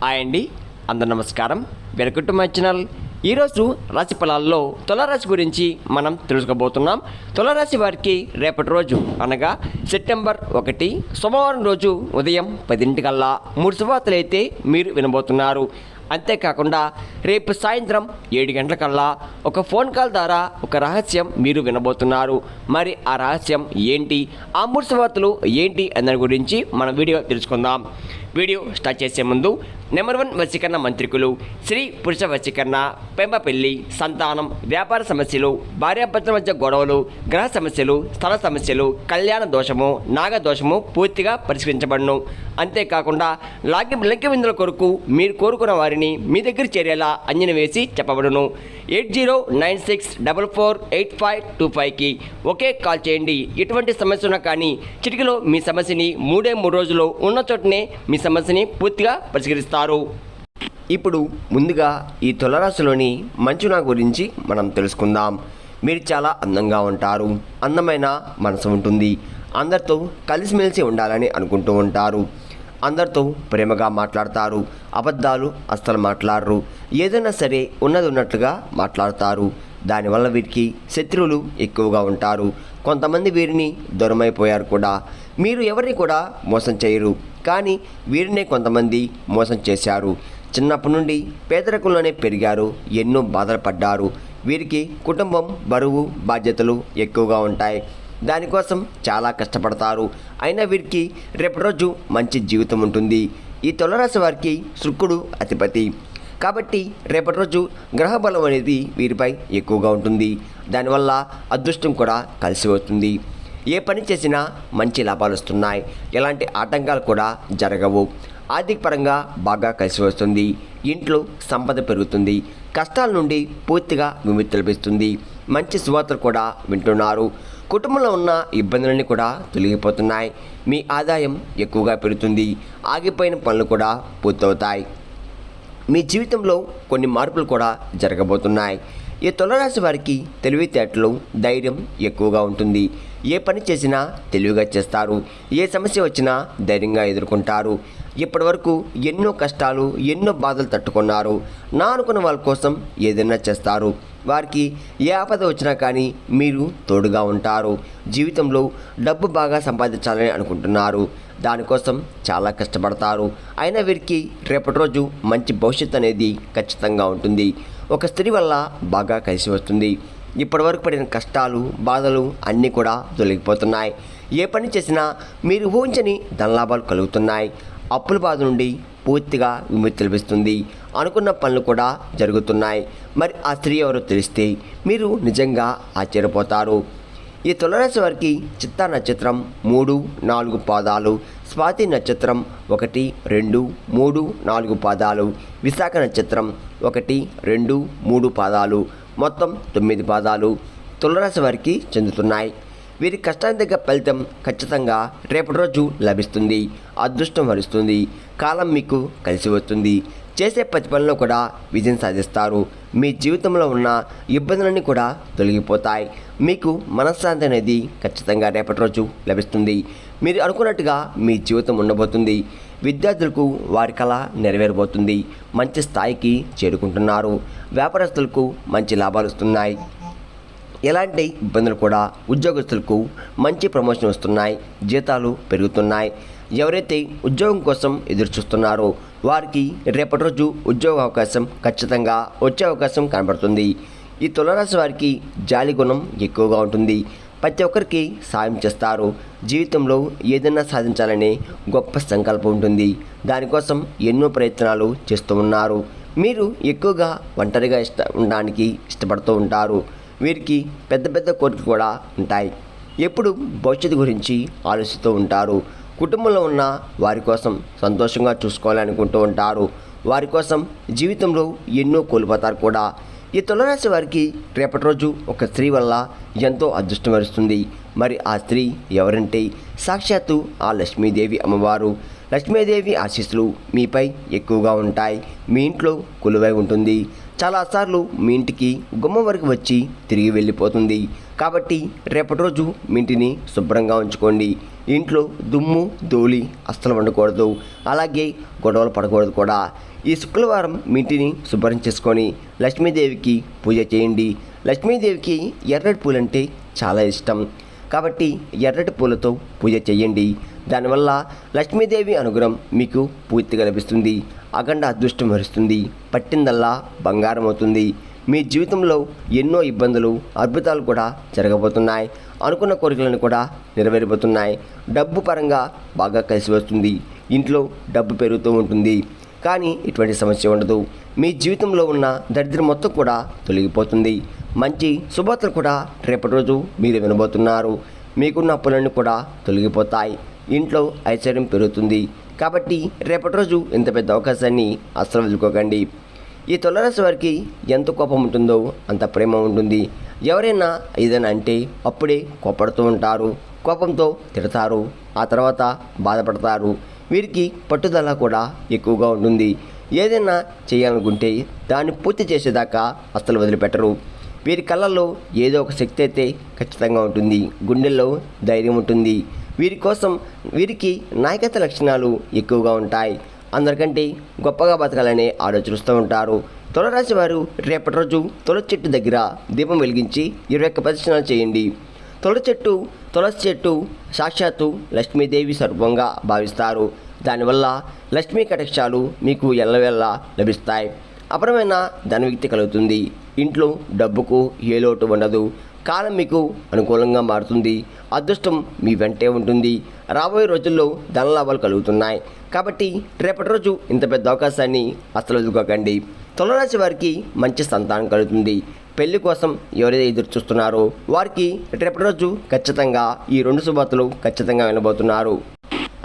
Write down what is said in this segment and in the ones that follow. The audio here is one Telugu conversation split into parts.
హాయ్ అండి అందరు నమస్కారం. Welcome to my channel. ఈరోజు రాశి ఫలాల్లో తులారాశి గురించి మనం తెలుసుకోబోతున్నాం. తులారాశి వారికి రేపటి రోజు అనగా సెప్టెంబర్ ఒకటి సోమవారం రోజు ఉదయం పదింటికల్లా మూడు శుభార్తలు అయితే మీరు వినబోతున్నారు. అంతేకాకుండా రేపు సాయంత్రం ఏడు గంటలకల్లా ఒక ఫోన్ కాల్ ద్వారా ఒక రహస్యం మీరు వినబోతున్నారు. మరి ఆ రహస్యం ఏంటి? ఆ మూడు శుభార్తలు ఏంటి? అన్న గురించి మన వీడియో తెలుసుకుందాం. వీడియో స్టార్ట్ చేసే ముందు నెంబర్ వన్ వశీకరణ మంత్రికులు స్త్రీ పురుష వశీకరణ పెంప పెళ్ళి సంతానం వ్యాపార సమస్యలు భార్యాభర్తల మధ్య గొడవలు గ్రహ సమస్యలు స్థల సమస్యలు కళ్యాణ దోషము నాగ దోషము పూర్తిగా పరిష్కరించబడును. అంతేకాకుండా లాగ్య లెక్క విందుల కొరకు మీరు కోరుకున్న వారిని మీ దగ్గర చేరేలా అంజన వేసి చెప్పబడును. Eight zero nine six double four eight five two ఫైవ్కి ఒకే కాల్ చేయండి. ఎటువంటి సమస్య ఉన్నా కానీ చిటికలో మీ సమస్యని మూడే మూడు రోజుల్లో ఉన్న చోటనే మీ సమస్యని పూర్తిగా పరిష్కరిస్తారు. ఇప్పుడు ముందుగా ఈ తులరాశిలోని మంచునా గురించి మనం తెలుసుకుందాం. మీరు చాలా అందంగా ఉంటారు. అందమైన మనసు ఉంటుంది. అందరితో కలిసిమెలిసి ఉండాలని అనుకుంటూ ఉంటారు. అందరితో ప్రేమగా మాట్లాడతారు. అబద్ధాలు అస్సలు మాట్లాడరు. ఏదైనా సరే ఉన్నది ఉన్నట్లుగా మాట్లాడతారు. దానివల్ల వీరికి శత్రువులు ఎక్కువగా ఉంటారు. కొంతమంది వీరిని దూరమైపోయారు కూడా. మీరు ఎవరిని కూడా మోసం చేయరు. కానీ వీరినే కొంతమంది మోసం చేశారు. చిన్నప్పటి నుండి పేదరికంలోనే పెరిగారు. ఎన్నో బాధలు పడ్డారు. వీరికి కుటుంబం బరువు బాధ్యతలు ఎక్కువగా ఉంటాయి. దానికోసం చాలా కష్టపడతారు. అయినా వీరికి రేపటి రోజు మంచి జీవితం ఉంటుంది. ఈ తులరాశి వారికి శుక్రుడు అధిపతి. కాబట్టి రేపటి రోజు గ్రహ బలం అనేది వీరిపై ఎక్కువగా ఉంటుంది. దానివల్ల అదృష్టం కూడా కలిసి వస్తుంది. ఏ పని చేసినా మంచి లాభాలు వస్తున్నాయి. ఎలాంటి ఆటంకాలు కూడా జరగవు. ఆర్థిక పరంగా బాగా కలిసి వస్తుంది. ఇంట్లో సంపద పెరుగుతుంది. కష్టాల నుండి పూర్తిగా విముక్తి లభిస్తుంది. మంచి సువార్తలు కూడా వింటున్నారు. కుటుంబంలో ఉన్న ఇబ్బందులన్నీ కూడా తొలగిపోతున్నాయి. మీ ఆదాయం ఎక్కువగా పెరుగుతుంది. ఆగిపోయిన పనులు కూడా పూర్తవుతాయి. మీ జీవితంలో కొన్ని మార్పులు కూడా జరగబోతున్నాయి. ఈ తులరాశి వారికి తెలివితేటలు ధైర్యం ఎక్కువగా ఉంటుంది. ఏ పని చేసినా తెలివిగా చేస్తారు. ఏ సమస్య వచ్చినా ధైర్యంగా ఎదుర్కొంటారు. ఇప్పటివరకు ఎన్నో కష్టాలు ఎన్నో బాధలు తట్టుకున్నారు. నా అనుకున్న వాళ్ళ కోసం ఏదైనా చేస్తారు. వారికి ఏ ఆపద వచ్చినా కానీ మీరు తోడుగా ఉంటారు. జీవితంలో డబ్బు బాగా సంపాదించాలని అనుకుంటున్నారు. దానికోసం చాలా కష్టపడతారు. అయినా వీరికి రేపటి రోజు మంచి భవిష్యత్తు అనేది ఖచ్చితంగా ఉంటుంది. ఒక స్త్రీ వల్ల బాగా కలిసి వస్తుంది. ఇప్పటివరకు పడిన కష్టాలు బాధలు అన్నీ కూడా తొలగిపోతున్నాయి. ఏ పని చేసినా మీరు ఊహించని ధనలాభాలు కలుగుతున్నాయి. అప్పుల బాధ నుండి పూర్తిగా విముక్తి లభిస్తుంది అనుకున్న పనులు కూడా జరుగుతున్నాయి. మరి ఆ స్త్రీ ఎవరో తెలిస్తే మీరు నిజంగా ఆశ్చర్యపోతారు. ఈ తులరాశి వారికి చిత్తా నక్షత్రం మూడు నాలుగు పాదాలు స్వాతి నక్షత్రం ఒకటి రెండు మూడు నాలుగు పాదాలు విశాఖ నక్షత్రం ఒకటి రెండు మూడు పాదాలు మొత్తం తొమ్మిది పాదాలు తులరాశి వారికి చెందుతున్నాయి. వీరి కష్టానికి తగ్గ ఫలితం ఖచ్చితంగా రేపటి రోజు లభిస్తుంది. అదృష్టం వరుస్తుంది. కాలం మీకు కలిసి వస్తుంది. చేసే ప్రతి పనిలో కూడా విజయం సాధిస్తారు. మీ జీవితంలో ఉన్న ఇబ్బందులన్నీ కూడా తొలగిపోతాయి. మీకు మనశ్శాంతి అనేది ఖచ్చితంగా రేపటి రోజు లభిస్తుంది. మీరు అనుకున్నట్టుగా మీ జీవితం ఉండబోతుంది. విద్యార్థులకు వారి కళ నెరవేరబోతుంది. మంచి స్థాయికి చేరుకుంటున్నారు. వ్యాపారస్తులకు మంచి లాభాలు వస్తున్నాయి. ఎలాంటి ఇబ్బందులు కూడా ఉద్యోగస్తులకు మంచి ప్రమోషన్ వస్తున్నాయి జీతాలు పెరుగుతున్నాయి. ఎవరైతే ఉద్యోగం కోసం ఎదురు చూస్తున్నారో వారికి రేపటి రోజు ఉద్యోగ అవకాశం ఖచ్చితంగా వచ్చే అవకాశం కనబడుతుంది. ఈ తులరాశి వారికి జాలి గుణం ఎక్కువగా ఉంటుంది. ప్రతి ఒక్కరికి సాయం చేస్తారు. జీవితంలో ఏదైనా సాధించాలనే గొప్ప సంకల్పం ఉంటుంది. దానికోసం ఎన్నో ప్రయత్నాలు చేస్తూ ఉన్నారు. మీరు ఎక్కువగా ఒంటరిగా ఇష్ట ఉండడానికి ఇష్టపడుతూ ఉంటారు. వీరికి పెద్ద పెద్ద కోరికలు కూడా ఉంటాయి. ఎప్పుడు భవిష్యత్తు గురించి ఆలోచిస్తూ ఉంటారు. కుటుంబంలో ఉన్న వారి కోసం సంతోషంగా చూసుకోవాలనుకుంటూ ఉంటారు. వారి కోసం జీవితంలో ఎన్నో కోల్పోతారు కూడా. ఈ తులరాశి వారికి రేపటి రోజు ఒక స్త్రీ వల్ల ఎంతో అదృష్టం వరుస్తుంది. మరి ఆ స్త్రీ ఎవరంటే? సాక్షాత్తు ఆ లక్ష్మీదేవి అమ్మవారు. లక్ష్మీదేవి ఆశీస్సులు మీపై ఎక్కువగా ఉంటాయి. మీ ఇంట్లో కొలువై ఉంటుంది. చాలాసార్లు మీ ఇంటికి గుమ్మం వరకు వచ్చి తిరిగి వెళ్ళిపోతుంది. కాబట్టి రేపటి రోజు మీ ఇంటిని శుభ్రంగా ఉంచుకోండి. ఇంట్లో దుమ్ము ధూళి అస్సలు ఉండకూడదు అలాగే గొడవలు పడకూడదు కూడా. ఈ శుక్రవారం మీ ఇంటిని శుభ్రం చేసుకొని లక్ష్మీదేవికి పూజ చేయండి. లక్ష్మీదేవికి ఎర్రటి పూలంటే చాలా ఇష్టం. కాబట్టి ఎర్రటి పూలతో పూజ చేయండి. దానివల్ల లక్ష్మీదేవి అనుగ్రహం మీకు పూర్తిగా లభిస్తుంది. అఖండ అదృష్టం వరిస్తుంది. పట్టిందల్లా బంగారం అవుతుంది మీ జీవితంలో ఎన్నో ఇబ్బందులు అద్భుతాలు కూడా జరగబోతున్నాయి. అనుకున్న కోరికలను కూడా నెరవేరిపోతున్నాయి డబ్బు పరంగా బాగా కలిసి వస్తుంది. ఇంట్లో డబ్బు పెరుగుతూ ఉంటుంది. కానీ ఇటువంటి సమస్య ఉండదు. మీ జీవితంలో ఉన్న దరిద్రం మొత్తం కూడా తొలగిపోతుంది. మంచి శుభార్తలు కూడా రేపటి రోజు మీరు వినబోతున్నారు. మీకున్న అప్పులన్నీ కూడా తొలగిపోతాయి. ఇంట్లో ఐశ్వర్యం పెరుగుతుంది. కాబట్టి రేపటి రోజు ఇంత పెద్ద అవకాశాన్ని అస్సలు వదులుకోకండి. ఈ తులరాశి వారికి ఎంత కోపం ఉంటుందో అంత ప్రేమ ఉంటుంది. ఎవరైనా ఏదైనా అంటే అప్పుడే కోపడుతూ ఉంటారు. కోపంతో తిడతారు. ఆ తర్వాత బాధపడతారు. వీరికి పట్టుదల కూడా ఎక్కువగా ఉంటుంది. ఏదైనా చేయాలనుకుంటే దాన్ని పూర్తి చేసేదాకా అస్సలు వదిలిపెట్టరు. వీరి కళ్ళల్లో ఏదో ఒక శక్తి అయితే ఖచ్చితంగా ఉంటుంది. గుండెల్లో ధైర్యం ఉంటుంది. వీరి కోసం వీరికి నాయకత్వ లక్షణాలు ఎక్కువగా ఉంటాయి. అందరికంటే గొప్పగా బతకాలనే ఆలోచిస్తూ ఉంటారు. తులరాశి వారు రేపటి రోజు తులసి చెట్టు దగ్గర దీపం వెలిగించి ఇరవై ఒక్క ప్రదర్శనలు చేయండి. తుల చెట్టు తులసి చెట్టు సాక్షాత్తు లక్ష్మీదేవి స్వరూపంగా భావిస్తారు. దానివల్ల లక్ష్మీ కటాక్షాలు మీకు ఎల్లవెల్ల లభిస్తాయి. అపరమైన ధనవిక్తి కలుగుతుంది. ఇంట్లో డబ్బుకు ఏ లోటు ఉండదు. కాలం మీకు అనుకూలంగా మారుతుంది. అదృష్టం మీ వెంటే ఉంటుంది. రాబోయే రోజుల్లో ధన లాభాలు కలుగుతున్నాయి. కాబట్టి రేపటి రోజు ఇంత పెద్ద అవకాశాన్ని అసలు ఎదుర్కోకండి తులరాశి వారికి మంచి సంతానం కలుగుతుంది. పెళ్ళి కోసం ఎవరైతే ఎదురు చూస్తున్నారో వారికి రేపటి రోజు ఖచ్చితంగా ఈ రెండు శుభార్తలు ఖచ్చితంగా వినబోతున్నారు.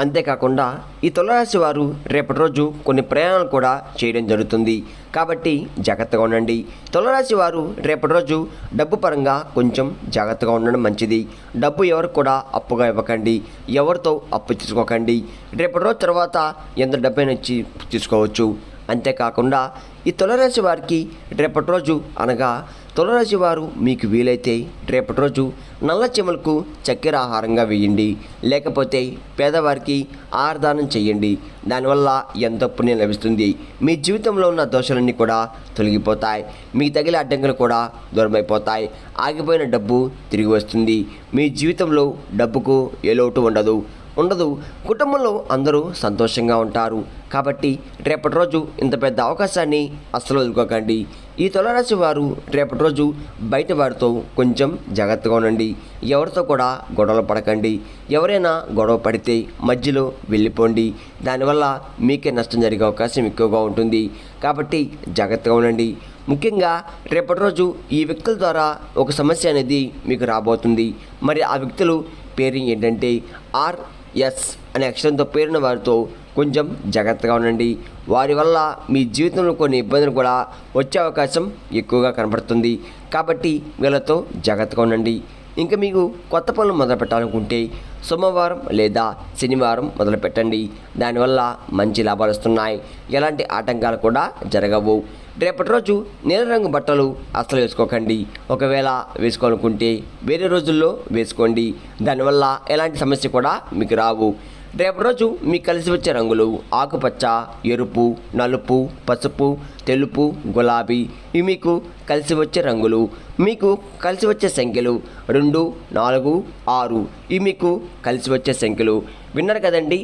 అంతేకాకుండా ఈ తులరాశి వారు రేపటి రోజు కొన్ని ప్రయాణాలు కూడా చేయడం జరుగుతుంది. కాబట్టి జాగ్రత్తగా ఉండండి. తులరాశి వారు రేపటి రోజు డబ్బు పరంగా కొంచెం జాగ్రత్తగా ఉండడం మంచిది. డబ్బు ఎవరికి కూడా అప్పుగా ఇవ్వకండి. ఎవరితో అప్పు తీసుకోకండి. రేపటి రోజు తర్వాత ఎంత డబ్బైనా ఇచ్చి తీసుకోవచ్చు. అంతేకాకుండా ఈ తులరాశి వారికి రేపటి రోజు అనగా తులరాశి వారు మీకు వీలైతే రేపటి రోజు నల్ల చెమలకు చక్కెర ఆహారంగా వేయండి. లేకపోతే పేదవారికి ఆహారదానం చేయండి. దానివల్ల ఎంత పుణ్యం లభిస్తుంది. మీ జీవితంలో ఉన్న దోషాలన్నీ కూడా తొలగిపోతాయి. మీకు తగిలే అడ్డంకులు కూడా దూరమైపోతాయి. ఆగిపోయిన డబ్బు తిరిగి వస్తుంది. మీ జీవితంలో డబ్బుకు ఏ లోటు ఉండదు. ఉండదు. కుటుంబంలో అందరూ సంతోషంగా ఉంటారు. కాబట్టి రేపటి రోజు ఇంత పెద్ద అవకాశాన్ని అస్సలు వదులుకోకండి. ఈ తులరాశి వారు రేపటి రోజు బయట వారితో కొంచెం జాగ్రత్తగా ఉండండి. ఎవరితో కూడా గొడవలు పడకండి. ఎవరైనా గొడవ పడితే మధ్యలో వెళ్ళిపోండి. దానివల్ల మీకే నష్టం జరిగే అవకాశం ఎక్కువగా ఉంటుంది. కాబట్టి జాగ్రత్తగా ఉండండి. ముఖ్యంగా రేపటి రోజు ఈ వ్యక్తుల ద్వారా ఒక సమస్య అనేది మీకు రాబోతుంది. మరి ఆ వ్యక్తులు పేరు ఏంటంటే ఆర్ఎస్ అనే అక్షరంతో పేరున్న వారితో కొంచెం జాగ్రత్తగా ఉండండి. వారి వల్ల మీ జీవితంలో కొన్ని ఇబ్బందులు కూడా వచ్చే అవకాశం ఎక్కువగా కనబడుతుంది కాబట్టి వీళ్ళతో జాగ్రత్తగా ఉండండి. ఇంకా మీకు కొత్త పనులు మొదలు పెట్టాలనుకుంటే సోమవారం లేదా శనివారం మొదలు పెట్టండి దానివల్ల మంచి లాభాలు వస్తున్నాయి. ఎలాంటి ఆటంకాలు కూడా జరగవు. రేపటి రోజు నీల రంగు బట్టలు అస్సలు వేసుకోకండి. ఒకవేళ వేసుకోవాలనుకుంటే వేరే రోజుల్లో వేసుకోండి. దానివల్ల ఎలాంటి సమస్య కూడా మీకు రావు. రేపటి రోజు మీకు కలిసి వచ్చే రంగులు ఆకుపచ్చ ఎరుపు నలుపు పసుపు తెలుపు గులాబీ. ఇవి మీకు కలిసి వచ్చే రంగులు మీకు కలిసి వచ్చే సంఖ్యలు రెండు నాలుగు ఆరు. ఇవి మీకు కలిసి వచ్చే సంఖ్యలు. విన్నారు కదండి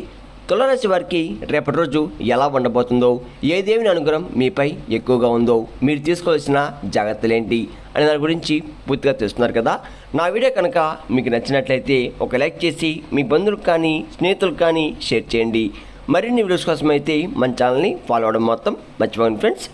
తులరాశి వారికి రేపటి రోజు ఎలా ఉండబోతుందో ఏ దేవుని అనుగ్రహం మీపై ఎక్కువగా ఉందో మీరు తీసుకోవాల్సిన జాగ్రత్తలు ఏంటి అనే దాని గురించి పూర్తిగా తెలుస్తున్నారు కదా. నా వీడియో కనుక మీకు నచ్చినట్లయితే ఒక లైక్ చేసి మీ బంధువులకు కానీ స్నేహితులకు కానీ షేర్ చేయండి. మరిన్ని వీడియోస్ కోసం అయితే మన ఛానల్ని ఫాలో అవడం మొత్తం మర్చిపోండి ఫ్రెండ్స్.